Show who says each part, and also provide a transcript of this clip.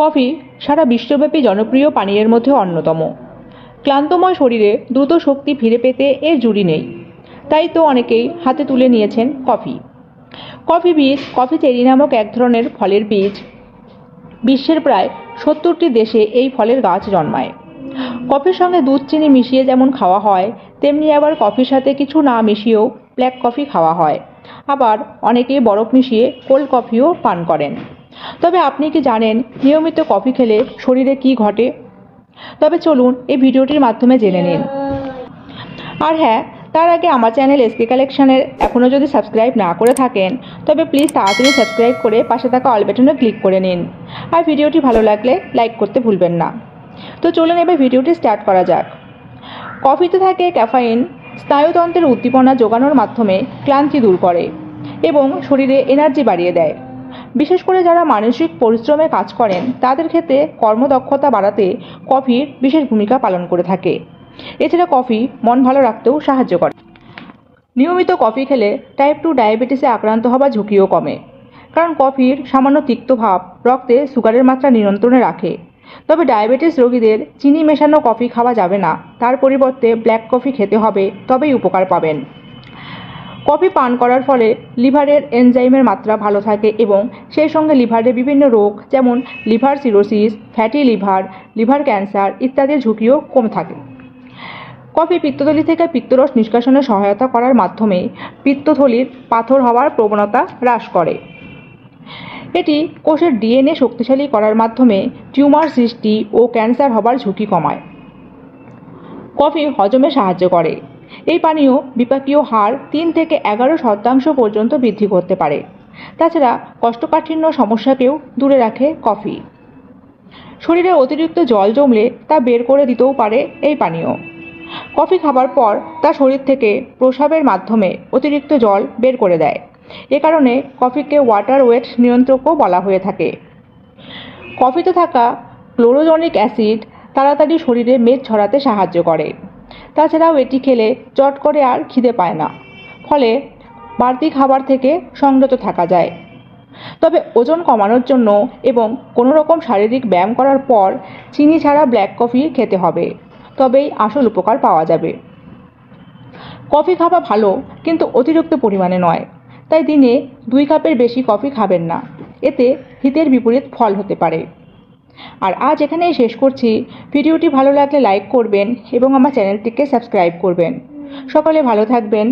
Speaker 1: Coffee সারা বিশ্বব্যাপী জনপ্রিয় পানীয়ের মধ্যে অন্যতম। ক্লান্তময় শরীরে দ্রুত শক্তি ফিরে পেতে এর জুড়ি নেই। তাই তো অনেকেই হাতে তুলে নিয়েছেন কফি। কফি বীজ, কফি চেরি নামক এক ধরনের ফলের বীজ বিশ্বের প্রায় সত্তরটি দেশে এই ফলের গাছ জন্মায়। কফির সঙ্গে দুধ, চিনি মিশিয়ে যেমন খাওয়া হয়, তেমনি আবার কফির সাথে কিছু না মিশিয়েও ব্ল্যাক কফি খাওয়া হয়। আবার অনেকেই বরফ মিশিয়ে কোল্ড কফিও পান করেন। তবে আপনি কি জানেন নিয়মিত কফি খেলে শরীরে কি ঘটে? তবে চলুন এই ভিডিওটির মাধ্যমে জেনে নিন। আর হ্যাঁ তার আগে আমার চ্যানেল এসকে কালেকশনের এখনও যদি সাবস্ক্রাইব না করে থাকেন, তবে প্লিজ তাড়াতাড়ি সাবস্ক্রাইব করে পাশে থাকা অল বাটনে ক্লিক করে নিন। আর ভিডিওটি ভালো লাগলে লাইক করতে ভুলবেন না। তো চলুন এবার ভিডিওটি স্টার্ট করা যাক। কফিতে থাকে ক্যাফাইন, স্নায়ুতন্ত্রের উদ্দীপনা যোগানোর মাধ্যমে ক্লান্তি দূর করে এবং শরীরে এনার্জি বাড়িয়ে দেয়। বিশেষ করে যারা মানসিক পরিশ্রমে কাজ করেন, তাদের ক্ষেত্রে কর্মদক্ষতা বাড়াতে কফির বিশেষ ভূমিকা পালন করে থাকে। এছাড়া কফি মন ভালো রাখতেও সাহায্য করে। নিয়মিত কফি খেলে টাইপ টু ডায়াবেটিসে আক্রান্ত হবার ঝুঁকিও কমে। কারণ কফির সামান্য তিক্ত ভাব রক্তে সুগারের মাত্রা নিয়ন্ত্রণে রাখে। তবে ডায়াবেটিস রোগীদের চিনি মেশানো কফি খাওয়া যাবে না। তার পরিবর্তে ব্ল্যাক কফি খেতে হবে, তবেই উপকার পাবেন। কফি পান করার ফলে লিভারের এনজাইমের মাত্রা ভালো থাকে এবং সেই সঙ্গে লিভারের বিভিন্ন রোগ যেমন liver cirrhosis, fatty liver liver cancer ইত্যাদির ঝুঁকিও কম থাকে। কফি পিত্তথলি থেকে পিত্তরস নিষ্কাশনে সহায়তা করার মাধ্যমে পিত্তথলির পাথর হওয়ার প্রবণতা হ্রাস করে। এটি কোষের ডিএনএ শক্তিশালী করার মাধ্যমে টিউমার সৃষ্টি ও ক্যান্সার হবার ঝুঁকি কমায়। কফি হজমে সাহায্য করে। এই পানীয় বিপাকীয় হার তিন থেকে এগারো শতাংশ পর্যন্ত বৃদ্ধি করতে পারে। তাছাড়া কষ্টকাঠিন্য সমস্যাকেও দূরে রাখে কফি। শরীরে অতিরিক্ত জল জমলে তা বের করে দিতেও পারে এই পানীয়। কফি খাবার পর তা শরীর থেকে প্রসাবের মাধ্যমে অতিরিক্ত জল বের করে দেয়। এ কারণে কফিকে ওয়াটার ওয়েট নিয়ন্ত্রকও বলা হয়ে থাকে। কফিতে থাকা ক্লোরোজনিক অ্যাসিড তাড়াতাড়ি শরীরে মেদ ছড়াতে সাহায্য করে। তাছাড়াও এটি খেলে চট করে আর খিদে পায় না, ফলে বাড়তি খাবার থেকে সংযত থাকা যায়। তবে ওজন কমানোর জন্য এবং কোনো রকম শারীরিক ব্যায়াম করার পর চিনি ছাড়া ব্ল্যাক কফি খেতে হবে, তবেই আসল উপকার পাওয়া যাবে। কফি খাওয়া ভালো, কিন্তু অতিরিক্ত পরিমাণে নয়, তাই দিনে দুই কাপের বেশি কফি খাবেন না, এতে হিতের বিপরীত ফল হতে পারে। আর আজ এখানেই শেষ করছি। ভিডিওটি ভালো লাগলে লাইক করবেন এবং আমার চ্যানেলটিকে সাবস্ক্রাইব করবেন। সকলে ভালো থাকবেন।